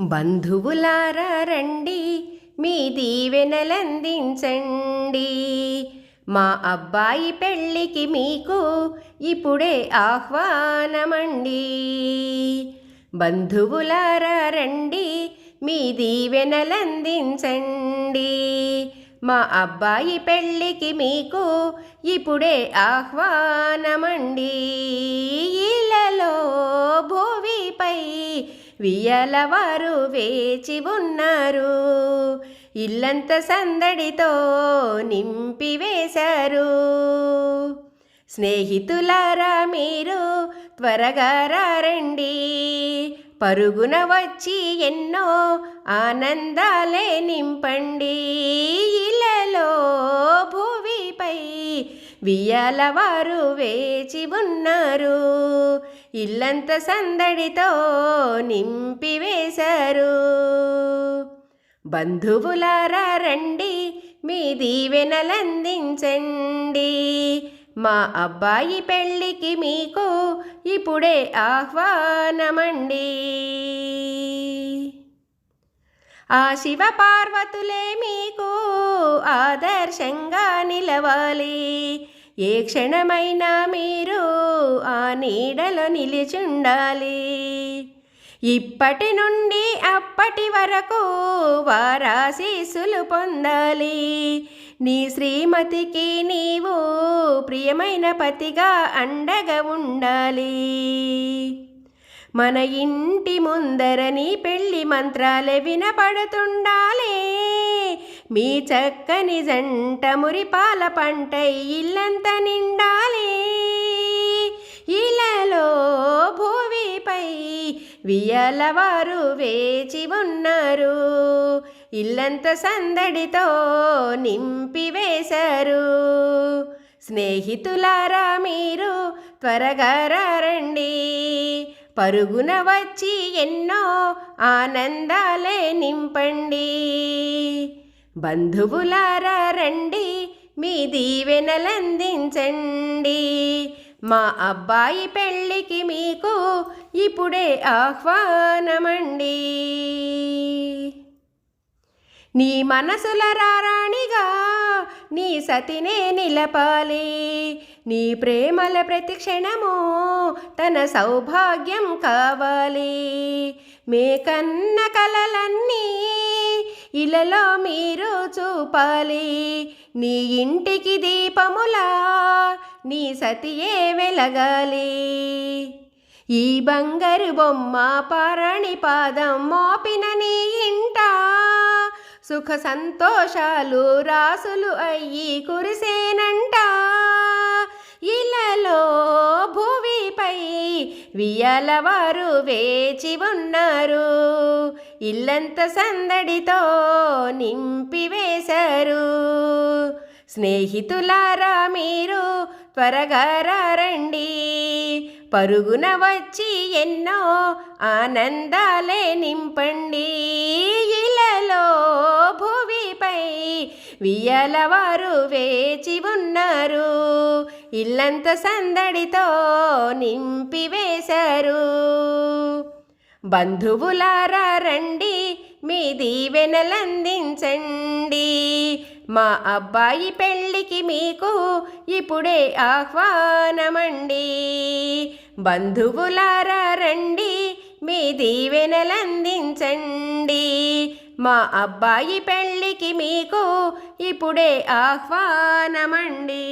బంధువులారా రండి మీ దీవెనలందించండి. మా అబ్బాయి పెళ్ళికి మీకు ఇప్పుడే ఆహ్వానమండి. బంధువులారా రండి మీ దీవెనలందించండి. మా అబ్బాయి పెళ్ళికి మీకు ఇప్పుడే ఆహ్వానమండి. ఇళ్ళలో భూమిపై వియలవారు వేచి ఉన్నారు. ఇల్లంత సందడితో నింపివేశారు స్నేహితులారా మీరు త్వరగా రండి పరుగున వచ్చి ఎన్నో ఆనందాలే నింపండి. ఇలలో భూమిపై వియ్యాలవారు వేచి ఉన్నారు. ఇల్లంత సందడితో నింపివేశారు. బంధువులారా రండి మీ దీవెనలందించండి. మా అబ్బాయి పెళ్ళికి మీకు ఇప్పుడే ఆహ్వానమండి. ఆ శివ పార్వతులే మీకు ఆదర్శంగా నిలవాలి. ఏ క్షణమైనా మీరు ఆ నీడలో నిలిచుండాలి. ఇప్పటి నుండి అప్పటి వరకు వారాశీసులు పొందాలి. నీ శ్రీమతికి నీవు ప్రియమైన పతిగా అండగా ఉండాలి. మన ఇంటి ముందర నీ పెళ్ళి మంత్రాలే వినపడుతుండాలి. మీ చక్కని జంట మురిపాల పంటై ఇల్లంత నిండాలి. ఇలలో భూమిపై వియలవారు వేచి ఉన్నారు. ఇల్లంత సందడితో నింపివేశారు స్నేహితులారా మీరు త్వరగా రండి పరుగున వచ్చి ఎన్నో ఆనందాలే నింపండి. బంధువులారా రండి మీ దీవెనలందించండి. మా అబ్బాయి పెళ్ళికి మీకు ఇప్పుడే ఆహ్వానమండి. నీ మనసుల రారాణిగా నీ సతినే నిలపాలి. నీ ప్రేమల ప్రతి క్షణము తన సౌభాగ్యం కావాలి. మే కన్న కలలన్నీ ఇలలో మీరు చూపాలి. నీ ఇంటికి దీపములా నీ సతియే వెలగాలి. ఈ బంగారు బొమ్మ పారాణి పాదం మోపిన నీ ఇంట. సుఖ సంతోషాలు రాసులు అయ్యి కురిసేనంట. ఇలలో భూమిపై వియలవారు వేచి ఉన్నారు. ఇల్లంత సందడితో నింపివేశారు. స్నేహితులారా మీరు త్వరగా రండి పరుగున వచ్చి ఎన్నో ఆనందాలే నింపండి. ఇలలో భూమిపై వియలవారు వేచి ఉన్నారు. ఇల్లంత సందడితో నింపివేశారు. బంధువులారా రండి మీ దీవెనలందించండి. మా అబ్బాయి పెళ్ళికి మీకు ఇప్పుడే ఆహ్వానమండి. బంధువులారా రండి మీ దీవెనలందించండి. మా అబ్బాయి పెళ్ళికి మీకు ఇప్పుడే ఆహ్వానమండి.